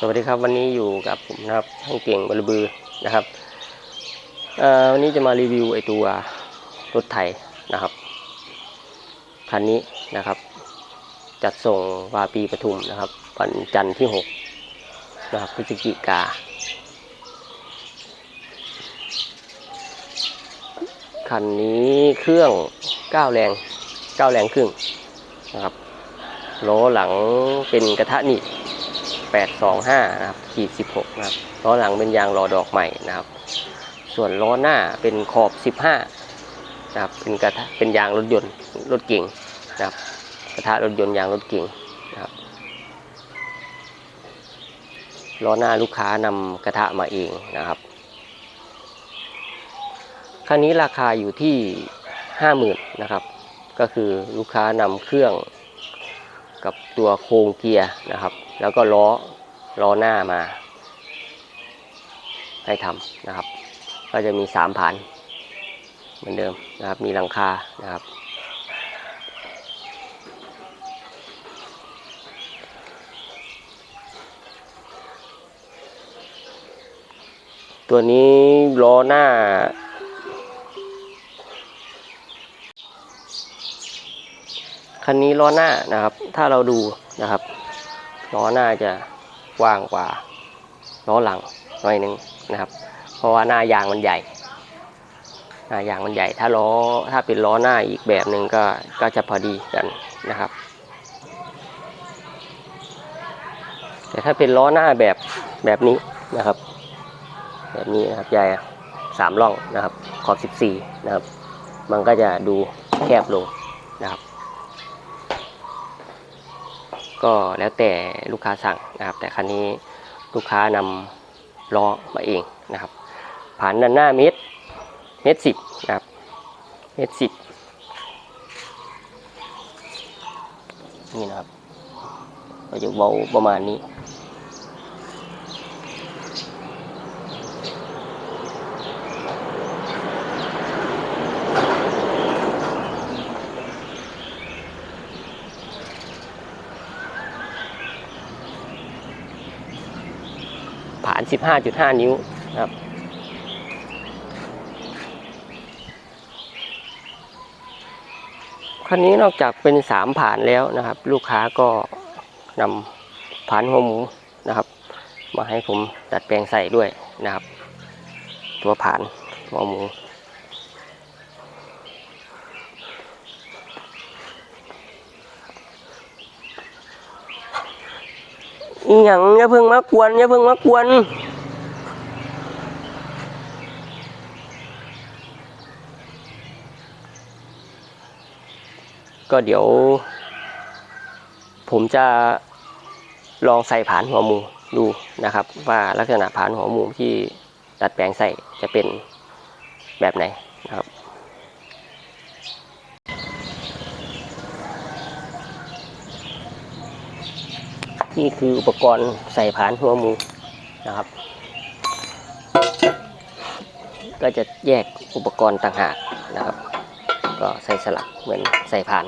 สวัสดีครับวันนี้อยู่กับผมนะครับช่างเก่งบรบือนะครับวันนี้จะมารีวิวไอตัวรถไถนะครับคันนี้นะครับ จัดส่งวาปีปทุมนะครับวันจันทร์ที่6นะครับพฤศจิกาคันนี้เครื่อง9แรง9แรงครึ่งนะครับล้อหลังเป็นกระทะหนีบ 825 นะครับขีด16 นะครับล้อหลังเป็นยางรอดอกใหม่นะครับ ส่วนล้อหน้าเป็นขอบ 15 นะครับ เป็นกระทะเป็นยางรถยนต์รถเก่งนะครับ กระทะรถยนต์ยางรถเก่งนะครับล้อหน้าลูกค้านำกระทะมาเองนะครับคันนี้ราคาอยู่ที่ 50,000นะครับ ก็คือลูกค้านำเครื่อง กับตัวโครงเกียร์นะครับ แล้วก็ล้อล้อหน้ามา ให้ทำนะครับ ก็จะมีสามผานเหมือนเดิมนะครับ มีหลังคานะครับ ตัวนี้ล้อหน้า คันนี้ล้อหน้านะครับ ถ้าเราดูนะครับล้อหน้าจะกว้างกว่าล้อหลังหน่อยหนึงนะครับ เพราะว่าหน้ายางมันใหญ่หน้ายางมันใหญ่ ถ้าล้อถ้าเป็นล้อหน้าอีกแบบหนึ่งก็ก็จะพอดีกันนะครับ แต่ถ้าเป็นล้อหน้าแบบแบบนี้นะครับ แบบนี้นะครับใหญ่สามร่องนะครับขอบ 14 นะครับ มันก็จะดูแคบลงนะครับ ก็แล้วแต่ลูกค้าสั่งนะครับ แต่คันนี้ลูกค้านำล้อมาเองนะครับผ่านด้านหน้าเมตรเมตรสิบนะครับเมตรสิบนี่นะครับก็จะเบาประมาณนี้ ผ่าน 15.5 นิ้วนะครับคันนี้นอกจากเป็น3ผ่านแล้วนะครับ ลูกค้าก็นำผ่านหัวหมูนะครับ มาให้ผมดัดแปลงใส่ด้วยนะครับ ตัวผ่านหัวหมู อีหยังอย่าเพิ่งมากวนอย่าเพิ่งมากวนก็เดี๋ยว ผมจะลองใส่ผานหัวหมูดูนะครับ ว่าลักษณะผานหัวหมูที่ดัดแปลงใส่จะเป็นแบบไหนนะครับ นี่คืออุปกรณ์ใส่ผานหัวหมูนะครับ ก็จะแยกอุปกรณ์ต่างหากนะครับ ก็ใส่สลักเหมือนใส่ผาน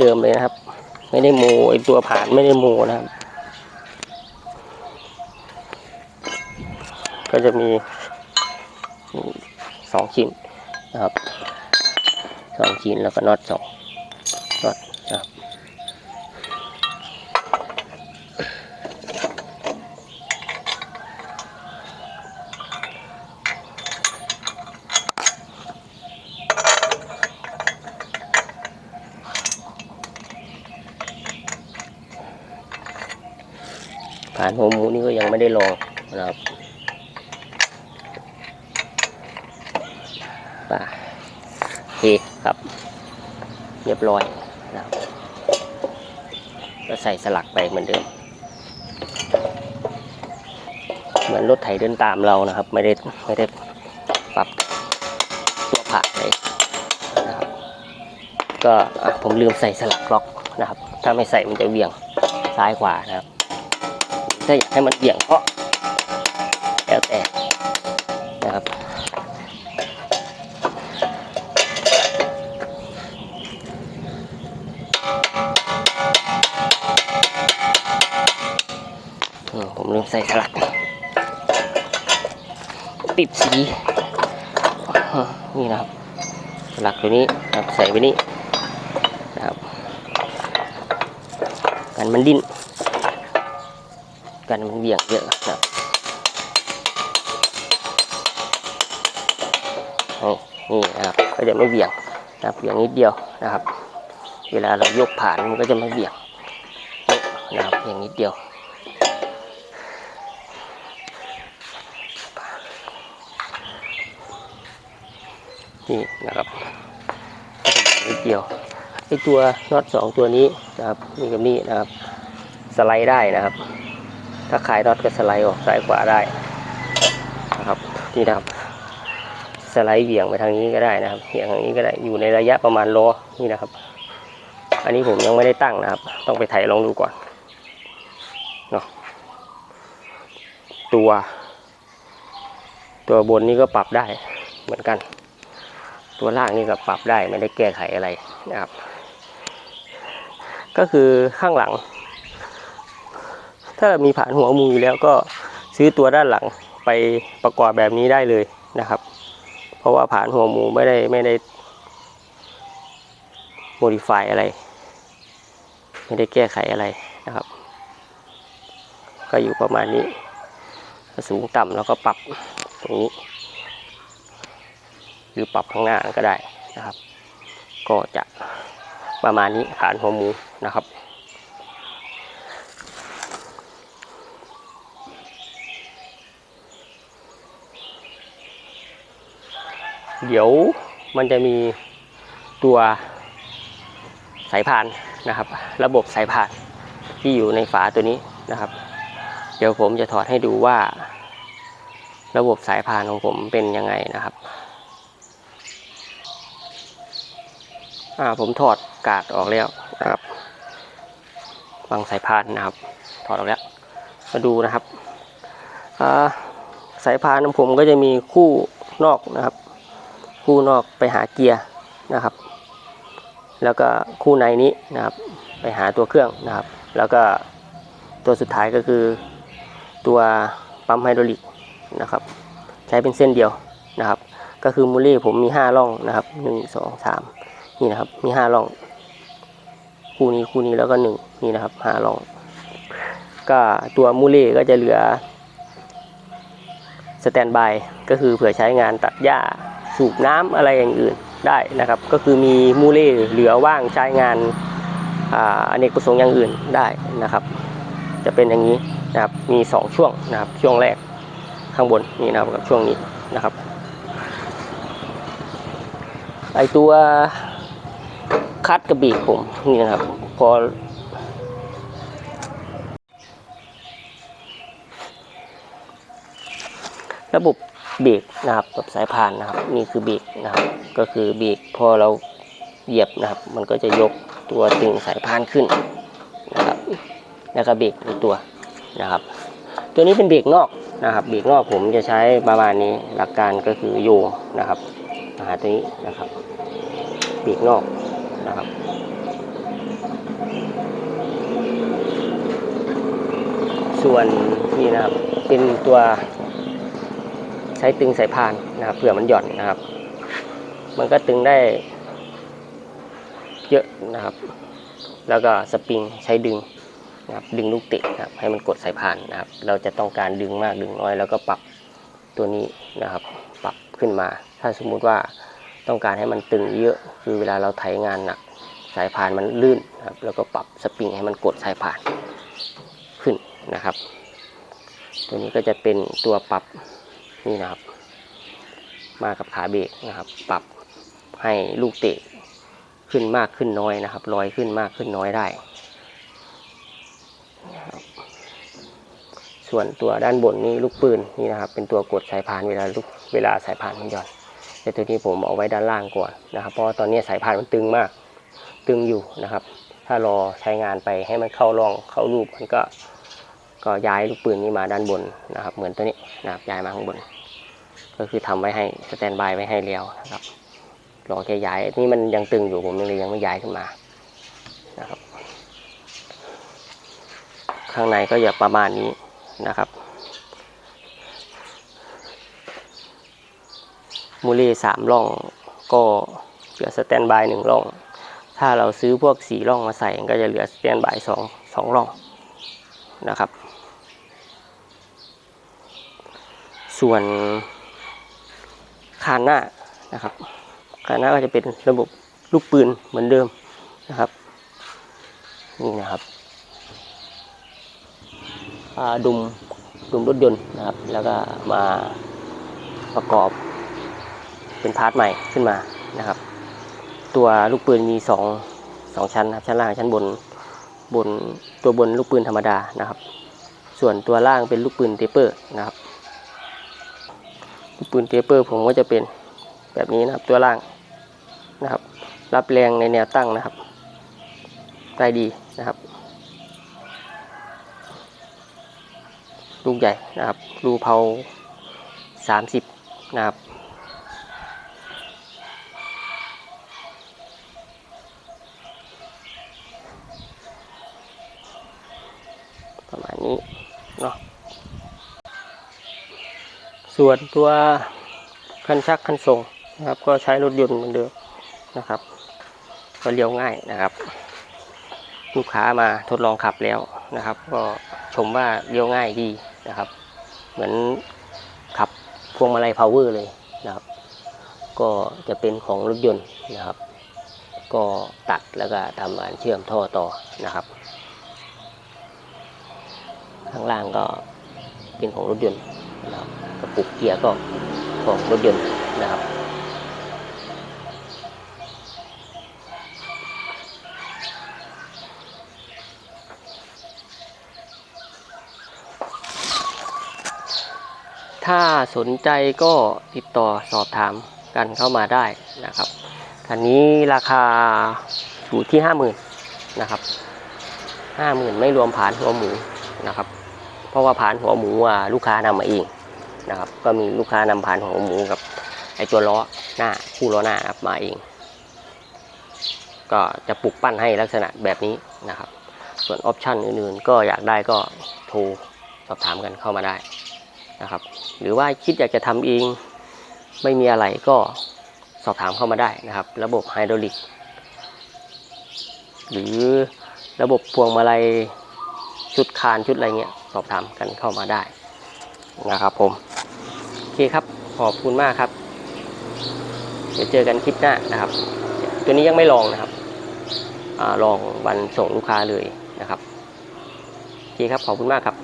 เดิมๆเลยนะครับ ไม่ได้โมไอตัวผ่านไม่ได้โมนะครับ ก็จะมีสองชิ้นนะครับสองชิ้นแล้วก็น็อตสองานหัวหมูนี่ก็ยังไม่ได้ลองนะครับป่าโอเคครับ เรียบร้อยนะครับก็ใส่สลักไปเหมือนเดิม เหมือนรถไถเดินตามเรานะครับ ไม่ได้ไม่ได้ปรับตัวผ่าเลยนะครับ ก็ผมลืมใส่สลักล็อกนะครับ ถ้าไม่ใส่มันจะเบี่ยงซ้ายขวานะครับ ถ้าอยากให้มันเบี่ยงก็แล้วแต่นะครับอืมผมลืมใส่สลัก ติดสี นี่นะครับสลักตัวนี้ครับใส่ไว้นี่นะครับ กันมันดิ้น กันมันเบี่ยงเยอะนะครับนี่นี่นะครับก็จะไม่เบี่ยงนะครับเบี่ยงนิดเดียวนะครับ เวลาเรายกผ่านมันก็จะไม่เบี่ยงนะครับเพียงนิดเดียวนี่นะครับนิดเดียวไอตัวน็อตสองตัวนี้นะครับนี่กับนี่นะครับ สไลด์ได้นะครับ ถ้าขายน็อตก็สไลด์ออกซ้ายขวาได้นะครับนี่นะครับ สไลด์เหวี่ยงไปทางนี้ก็ได้นะครับเหวี่ยงทางนี้ก็ได้อยู่ในระยะประมาณล้อนี่นะครับ อันนี้ผมยังไม่ได้ตั้งนะครับ ต้องไปไถลองดูก่อนเนาะตัว ตัวบนนี่ก็ปรับได้เหมือนกัน ตัวล่างนี่ก็ปรับได้ไม่ได้แก้ไขอะไรนะครับ ก็คือข้างหลัง ถ้ามีผ่านหัวมูอยู่แล้วก็ซื้อตัวด้านหลังไปประกอบแบบนี้ได้เลยนะครับ เพราะว่าผ่านหัวมูไม่ได้ไม่ได้ modify อะไร ไม่ได้แก้ไขอะไรนะครับ ก็อยู่ประมาณนี้สูงต่ำแล้วก็ปรับตรงนี้ หรือปรับข้างหน้าก็ได้นะครับ ก็จะประมาณนี้ฐานหัวหมูนะครับ เดี๋ยวมันจะมีตัวสายพานนะครับ ระบบสายพานที่อยู่ในฝาตัวนี้นะครับ เดี๋ยวผมจะถอดให้ดูว่า ระบบสายพานของผมเป็นยังไงนะครับอ่าผมถอดกาดออกแล้วนะครับฟังสายพานนะครับ ถอดออกแล้ว มาดูนะครับอ่าสายพานของผมก็จะมีคู่นอกนะครับ คู่นอกไปหาเกียร์นะครับ แล้วก็คู่ในนี้นะครับไปหาตัวเครื่องนะครับ แล้วก็ตัวสุดท้ายก็คือตัวปั๊มไฮดรอลิกนะครับ ใช้เป็นเส้นเดียวนะครับ ก็คือมูลลี่ผมมีห้าร่องนะครับหนึ่งสองสามนี่นะครับมีห้าร่องคู่นี้คู่นี้แล้วก็หนึ่งนี่นะครับห้าร่อง ก็ตัวมูลี่ก็จะเหลือสแตนบายก็คือเผื่อใช้งานตัดหญ้า สูบน้ำอะไรอย่างอื่นได้นะครับ ก็คือมีมูเล่เหลือว่างใช้งานอเนกประสงค์อย่างอื่นได้นะครับ จะเป็นอย่างนี้นะครับมีสองช่วงนะครับช่วงแรกข้างบนนี่นะครับกับช่วงนี้นะครับไอตัวคัดกระบี่ผมนี่นะครับพอระบบ เบรกนะครับกับสายพานนะครับนี่คือเบรกนะครับก็คือเบรกพอเราเหยียบนะครับ มันก็จะยกตัวตึงสายพานขึ้นนะครับแล้วก็เบรกในตัวนะครับ ตัวนี้เป็นเบรกนอกนะครับเบรกนอกผมจะใช้ประมาณนี้หลักการก็คือโยงนะครับหาตัวนี้นะครับเบรกนอกนะครับส่วนนี่นะครับเป็นตัว ช้ตึงสายพานนะครับเผื่อมันหย่อนนะครับ มันก็ตึงได้เยอะนะครับ แล้วก็สปริงใช้ดึงนะครับดึงลูกเตะนะครับให้มันกดสายพานนะครับ เราจะต้องการดึงมากดึงน้อย แล้วก็ปรับตัวนี้นะครับ ปรับขึ้นมา ถ้าสมมุติว่าต้องการให้มันตึงเยอะคือเวลาเราไถงานหนักสายพานมันลื่นนะครับแล้วก็ปรับสปริงให้มันกดสายพานขึ้นนะครับ ตัวนี้ก็จะเป็นตัวปรับ นี่นะครับ มากับขาเบรกนะครับ ปรับให้ลูกเตะขึ้นมากขึ้นน้อยนะครับลอยขึ้นมากขึ้นน้อยได้ส่วนตัวด้านบนนี่ลูกปืนนี่นะครับ เป็นตัวกดสายพานเวลาลูกเวลาสายพานมันหย่อนแต่ตัวนี้ผมเอาไว้ด้านล่างก่อนนะครับ เพราะตอนนี้สายพานมันตึงมาก ตึงอยู่นะครับ ถ้ารอใช้งานไปให้มันเข้าร่องเข้ารูปมันก็ก็ย้ายลูกปืนนี้มาด้านบนนะครับ เหมือนตัวนี้นะครับย้ายมาข้างบน ก็คือทำไว้ให้สแตนบายไว้ให้แล้วนะครับรอแค่ย้ายนี่มันยังตึงอยู่ผมเลยยังไม่ย้ายขึ้นมานะครับ ข้างในก็จะประมาณนี้นะครับมูลเลสามร่องก็เหลือสแตนบายหนึ่งร่อง ถ้าเราซื้อพวกสี่ร่องมาใส่ก็จะเหลือสแตนบายสองสองร่องนะครับ ส่วน คานหน้านะครับคานหน้าก็จะเป็นระบบลูกปืนเหมือนเดิมนะครับ นี่นะครับดุมดุมรถยนต์นะครับ แล้วก็มาประกอบเป็นพาร์ทใหม่ขึ้นมานะครับ ตัวลูกปืนมีสองสองชั้นนะครับชั้นล่างชั้นบนบนตัวบนลูกปืนธรรมดานะครับ ส่วนตัวล่างเป็นลูกปืนเทปเปอร์นะครับ ปืนเทปเปอร์ผมก็จะเป็นแบบนี้นะครับ ตัวล่างนะครับ รับแรงในแนวตั้งนะครับได้ดีนะครับ ลูกใหญ่นะครับรูเผาสามสิบนะครับประมาณนี้เนาะ ส่วนตัวคันชักคันส่งนะครับ ก็ใช้รถยนต์เหมือนเดิมนะครับ ก็เลี้ยวง่ายนะครับ ลูกค้ามาทดลองขับแล้วนะครับ ก็ชมว่าเลี้ยวง่ายดีนะครับ เหมือนขับพวงมาลัยพาวเวอร์เลยนะครับ ก็จะเป็นของรถยนต์นะครับ ก็ตัดแล้วก็ทำการเชื่อมท่อต่อนะครับข้างล่างก็เป็นของรถยนต์ นะครับกระปุกเกียร์ก็ของรถยนต์นะครับ ถ้าสนใจก็ติดต่อสอบถามกันเข้ามาได้นะครับคันนี้ราคาอยู่ที่ห้าหมื่นนะครับห้าหมื่นไม่รวมผ่านหัวหมูนะครับ เพราะว่าผ่านหัวหมูอะลูกค้านำมาเองนะครับ ก็มีลูกค้านำผ่านหัวหมูกับไอตัวล้อหน้าคู่ล้อหน้าครับมาเอง ก็จะปลุกปั้นให้ลักษณะแบบนี้นะครับ ส่วนออปชันอื่นๆ ก็อยากได้ก็โทรสอบถามกันเข้ามาได้นะครับ หรือว่าคิดอยากจะทำเองไม่มีอะไรก็สอบถามเข้ามาได้นะครับ ระบบไฮดรอลิก หรือระบบพวงมาลัยชุดคานชุดอะไรเงี้ย สอบถามกันเข้ามาได้นะครับผมโอเคครับขอบคุณมากครับ เดี๋ยวเจอกันคลิปหน้านะครับ ตัวนี้ยังไม่ลองนะครับอลองวันส่งลูกค้าเลยนะครับโอเคครับขอบคุณมากครับ